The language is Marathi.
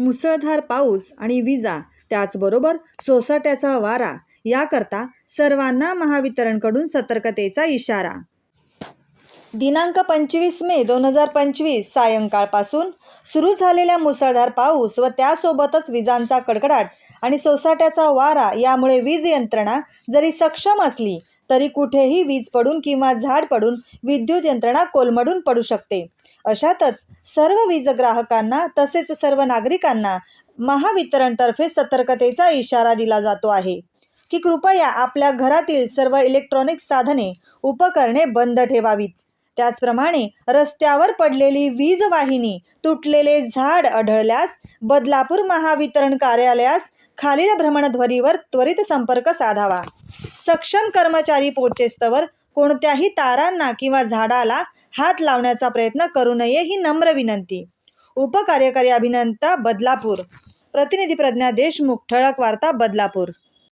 मुसळधार पाऊस आणि विजा त्याचबरोबर सोसाट्याचा वारा याकरता सर्वांना महावितरणकडून सतर्कतेचा इशारा. दिनांक पंचवीस मे दोन हजार पंचवीस सायंकाळपासून सुरू झालेल्या मुसळधार पाऊस व त्यासोबतच विजांचा कडकडाट आणि सोसाट्याचा वारा यामुळे वीज यंत्रणा जरी सक्षम असली तरी कुठेही वीज पडून किंवा झाड पडून विद्युत यंत्रणा कोलमडून पडू शकते. अशातच सर्व वीज ग्राहकांना तसेच सर्व नागरिकांना महावितरणतर्फे सतर्कतेचा इशारा दिला जातो आहे. की कृपया आपल्या घरातील सर्व इलेक्ट्रॉनिक साधने उपकरणे बंद ठेवावीत. त्याचप्रमाणे रस्त्यावर पडलेली वीज वाहिनी तुटलेले झाड आढळल्यास बदलापूर महावितरण कार्यालयास खालील भ्रमणध्वनीवर त्वरित संपर्क साधावा. सक्षम कर्मचारी पोचेस्तवर कोणत्याही तारांना किंवा झाडाला हात लावण्याचा प्रयत्न करू नये ही नम्र विनंती. उपकार्यकारी अभिनंता बदलापूर. प्रतिनिधी प्रज्ञा देशमुख ठळक वार्ता बदलापूर.